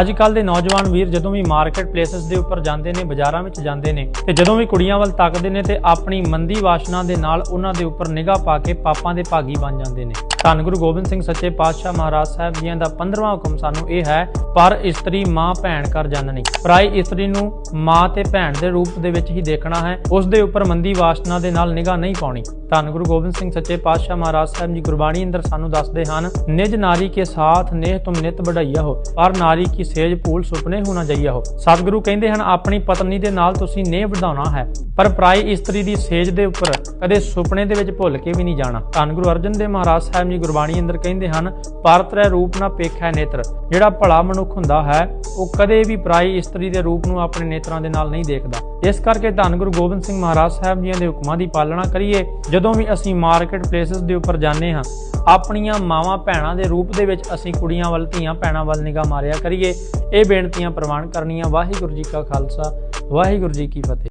ਅੱਜ ਕੱਲ ਦੇ ਨੌਜਵਾਨ ਵੀਰ ਜਦੋਂ ਵੀ ਮਾਰਕੀਟ ਪਲੇਸਸ ਦੇ ਉੱਪਰ ਜਾਂਦੇ ਨੇ, ਬਾਜ਼ਾਰਾਂ ਵਿੱਚ ਜਾਂਦੇ ਨੇ ਤੇ ਜਦੋਂ ਵੀ ਕੁੜੀਆਂ ਵੱਲ ਤੱਕਦੇ ਨੇ ਤੇ ਆਪਣੀ ਮੰਦੀ ਵਾਸ਼ਨਾ ਦੇ ਨਾਲ ਉਹਨਾਂ ਦੇ ਉੱਪਰ ਨਿਗਾਹ ਪਾ ਕੇ ਪਾਪਾਂ ਦੇ ਭਾਗੀ ਬਣ ਜਾਂਦੇ ਨੇ। ਧੰਨ ਗੁਰੂ ਗੋਬਿੰਦ ਸਿੰਘ ਸੱਚੇ ਪਾਤਸ਼ਾਹ ਮਹਾਰਾਜ ਸਾਹਿਬ ਜੀਆਂ ਦਾ 15ਵਾਂ ਹੁਕਮ ਸਾਨੂੰ ਇਹ ਹੈ, ਪਰ ਇਸਤਰੀ ਮਾਂ ਭੈਣ ਕਰ ਜਨਨੀ। ਪਰਾਈ ਇਸਤਰੀ ਨੂੰ ਮਾਂ ਤੇ ਭੈਣ ਦੇ ਰੂਪ ਦੇ ਵਿੱਚ ਹੀ ਦੇਖਣਾ ਹੈ, ਉਸ ਦੇ ਉੱਪਰ ਮੰਦੀ ਵਾਸ਼ਨਾ ਦੇ ਨਾਲ ਨਿਗਾਹ ਨਹੀਂ ਪਾਉਣੀ। ਧੰਨ ਗੁਰੂ ਗੋਬਿੰਦ ਸਿੰਘ ਸੱਚੇ ਪਾਤਸ਼ਾਹ ਮਹਾਰਾਜ ਸਾਹਿਬ ਜੀ ਗੁਰਬਾਣੀ ਅੰਦਰ ਸਾਨੂੰ ਦੱਸਦੇ ਹਨ, ਨਿਜ ਨਾਰੀ ਕੇ ਸਾਥ ਨੇਹ ਤੁਮ ਨਿਤ ਬੜਾਈਆ ਹੋ, ਪਰ ਨਾਰੀ ਕੀ ਸੇਜ ਭੂਲ ਸੁਪਨੇ ਹੋਣਾ ਜਾਈਆ ਹੋ। ਸਤਿਗੁਰੂ ਕਹਿੰਦੇ ਹਨ, ਆਪਣੀ ਪਤਨੀ ਦੇ ਨਾਲ ਤੁਸੀਂ ਨੇਹ ਵਧਾਉਣਾ ਹੈ, ਪਰ ਪਰਾਈ ਇਸਤਰੀ ਦੀ ਸੇਜ ਦੇ ਉੱਪਰ ਕਦੇ ਸੁਪਨੇ ਦੇ ਵਿੱਚ ਭੁੱਲ ਕੇ ਵੀ ਨਹੀਂ ਜਾਣਾ। ਧੰਨ ਗੁਰੂ ਅਰਜਨ ਦੇਵ ਮਹਾਰਾਜ ਸਾਹਿਬ ਜੀ ਗੁਰਬਾਣੀ ਅੰਦਰ ਕਹਿੰਦੇ ਹਨ ਪਰਤਰੈ ਰੂਪ ਨਾ ਪੇਖੈ ਨੇਤਰ, ਜਿਹੜਾ ਭਲਾ ਮਨੁੱਖ ਹੁੰਦਾ ਹੈ, ਉਹ ਕਦੇ ਵੀ ਪ੍ਰਾਈ ਇਸਤਰੀ ਦੇ ਰੂਪ ਨੂੰ ਆਪਣੇ ਨੇਤਰਾਂ ਦੇ ਨਾਲ ਨਹੀਂ ਦੇਖਦਾ। ਇਸ ਕਰਕੇ ਧੰਨ ਗੁਰੂ ਗੋਬਿੰਦ ਸਿੰਘ ਮਹਾਰਾਜ ਸਾਹਿਬ ਜੀਆਂ ਦੇ ਹੁਕਮਾਂ ਦੀ ਪਾਲਣਾ ਕਰੀਏ। ਜਦੋਂ ਵੀ ਅਸੀਂ ਮਾਰਕੀਟ ਪਲੇਸਸ ਦੇ ਉੱਪਰ ਜਾਂਦੇ ਹਾਂ ਆਪਣੀਆਂ ਮਾਵਾਂ ਭੈਣਾਂ ਦੇ ਰੂਪ ਦੇ ਵਿੱਚ ਅਸੀਂ ਕੁੜੀਆਂ ਵੱਲ, ਧੀਆਂ ਭੈਣਾਂ ਵੱਲ ਨਿਗਾਹ ਮਾਰਿਆ ਕਰੀਏ। ਇਹ ਬੇਨਤੀਆਂ ਪ੍ਰਵਾਨ ਕਰਨੀਆਂ। ਵਾਹਿਗੁਰੂ ਜੀ ਕਾ ਖਾਲਸਾ, ਵਾਹਿਗੁਰੂ ਜੀ ਕੀ ਫਤਿਹ।